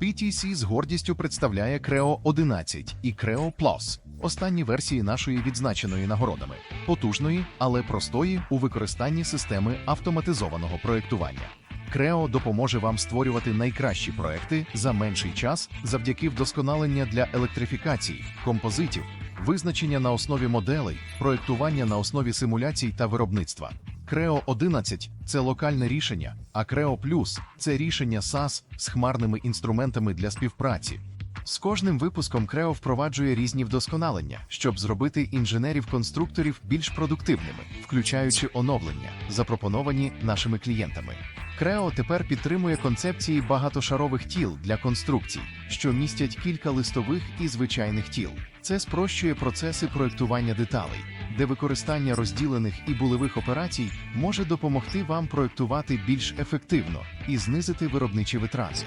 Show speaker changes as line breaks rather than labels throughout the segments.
PTC з гордістю представляє Creo 11 і Creo Plus, останні версії нашої відзначеної нагородами, потужної, але простої у використанні системи автоматизованого проєктування. Creo допоможе вам створювати найкращі проекти за менший час завдяки вдосконалення для електрифікації, композитів, визначення на основі моделей, проєктування на основі симуляцій та виробництва. Creo 11 – це локальне рішення, а Creo Plus – це рішення SaaS з хмарними інструментами для співпраці. З кожним випуском Creo впроваджує різні вдосконалення, щоб зробити інженерів-конструкторів більш продуктивними, включаючи оновлення, запропоновані нашими клієнтами. Creo тепер підтримує концепції багатошарових тіл для конструкцій, що містять кілька листових і звичайних тіл. Це спрощує процеси проєктування деталей, де використання розділених і булевих операцій може допомогти вам проєктувати більш ефективно і знизити виробничі витрати.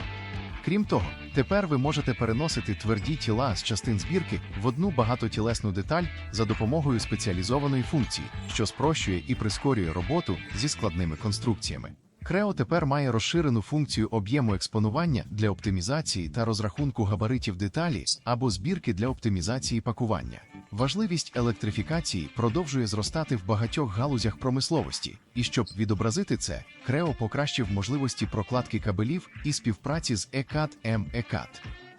Крім того, тепер ви можете переносити тверді тіла з частин збірки в одну багатотілесну деталь за допомогою спеціалізованої функції, що спрощує і прискорює роботу зі складними конструкціями. Creo тепер має розширену функцію об'єму експонування для оптимізації та розрахунку габаритів деталі або збірки для оптимізації пакування. Важливість електрифікації продовжує зростати в багатьох галузях промисловості, і щоб відобразити це, Крео покращив можливості прокладки кабелів і співпраці з ECAD M-ECAD.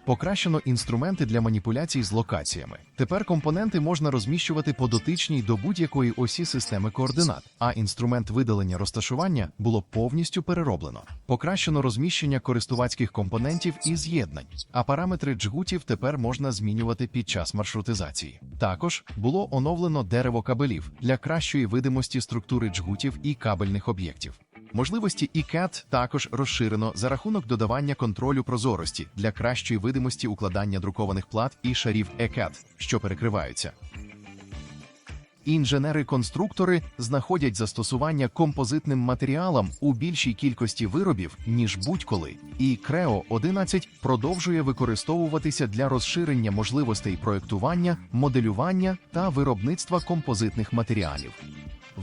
Покращено інструменти для маніпуляцій з локаціями. Тепер компоненти можна розміщувати по дотичній до будь-якої осі системи координат, а інструмент видалення розташування було повністю перероблено. Покращено розміщення користувацьких компонентів і з'єднань, а параметри джгутів тепер можна змінювати під час маршрутизації. Також було оновлено дерево кабелів для кращої видимості структури джгутів і кабельних об'єктів. Можливості ECAD також розширено за рахунок додавання контролю прозорості для кращої видимості укладання друкованих плат і шарів ECAD, що перекриваються. Інженери-конструктори знаходять застосування композитним матеріалам у більшій кількості виробів, ніж будь-коли, і Creo 11 продовжує використовуватися для розширення можливостей проєктування, моделювання та виробництва композитних матеріалів.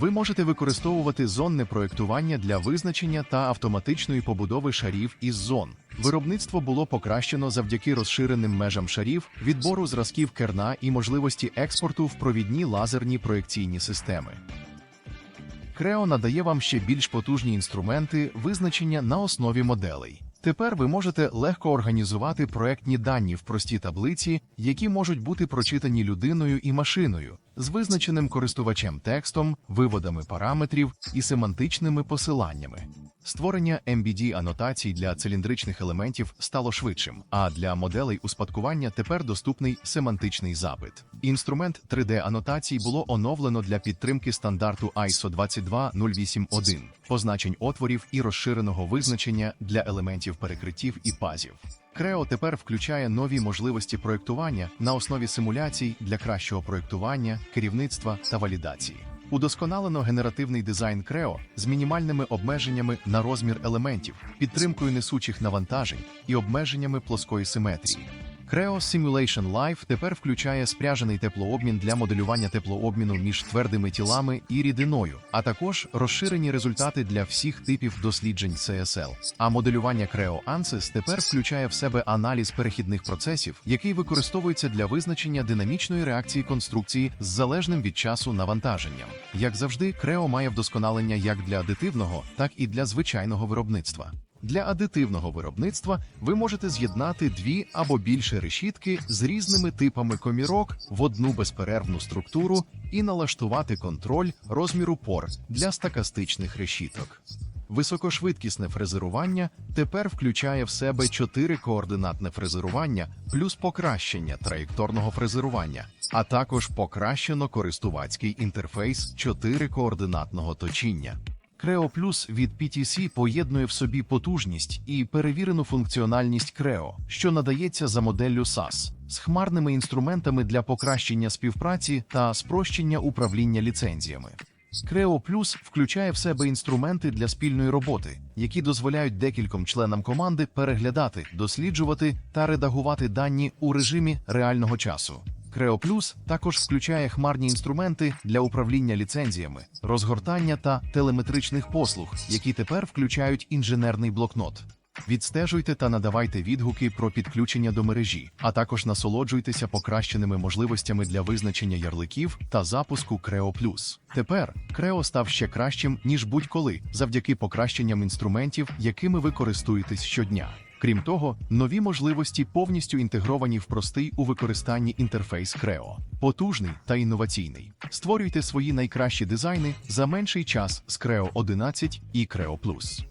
Ви можете використовувати зонне проєктування для визначення та автоматичної побудови шарів із зон. Виробництво було покращено завдяки розширеним межам шарів, відбору зразків керна і можливості експорту в провідні лазерні проєкційні системи. Creo надає вам ще більш потужні інструменти визначення на основі моделей. Тепер ви можете легко організувати проектні дані в простій таблиці, які можуть бути прочитані людиною і машиною, з визначеним користувачем текстом, виводами параметрів і семантичними посиланнями. Створення MBD-анотацій для циліндричних елементів стало швидшим, а для моделей успадкування тепер доступний семантичний запит. Інструмент 3D-анотацій було оновлено для підтримки стандарту ISO 22081, позначень отворів і розширеного визначення для елементів перекриттів і пазів. Creo тепер включає нові можливості проєктування на основі симуляцій для кращого проєктування, керівництва та валідації. Удосконалено генеративний дизайн Creo з мінімальними обмеженнями на розмір елементів, підтримкою несучих навантажень і обмеженнями плоскої симетрії. Creo Simulation Live тепер включає спряжений теплообмін для моделювання теплообміну між твердими тілами і рідиною, а також розширені результати для всіх типів досліджень CSL. А моделювання Creo ANSYS тепер включає в себе аналіз перехідних процесів, який використовується для визначення динамічної реакції конструкції з залежним від часу навантаженням. Як завжди, Creo має вдосконалення як для адитивного, так і для звичайного виробництва. Для адитивного виробництва ви можете з'єднати дві або більше решітки з різними типами комірок в одну безперервну структуру і налаштувати контроль розміру пор для стакастичних решіток. Високошвидкісне фрезерування тепер включає в себе чотири координатне фрезерування плюс покращення траєкторного фрезерування, а також покращено користувацький інтерфейс 4 координатного точіння. Creo Plus від PTC поєднує в собі потужність і перевірену функціональність Creo, що надається за моделлю SAS, з хмарними інструментами для покращення співпраці та спрощення управління ліцензіями. Creo Plus включає в себе інструменти для спільної роботи, які дозволяють декільком членам команди переглядати, досліджувати та редагувати дані у режимі реального часу. Creo Plus також включає хмарні інструменти для управління ліцензіями, розгортання та телеметричних послуг, які тепер включають інженерний блокнот. Відстежуйте та надавайте відгуки про підключення до мережі, а також насолоджуйтеся покращеними можливостями для визначення ярликів та запуску Creo Plus. Тепер Creo став ще кращим ніж будь-коли, завдяки покращенням інструментів, якими ви користуєтесь щодня. Крім того, нові можливості повністю інтегровані в простий у використанні інтерфейс Creo. Потужний та інноваційний. Створюйте свої найкращі дизайни за менший час з Creo 11 і Creo Plus.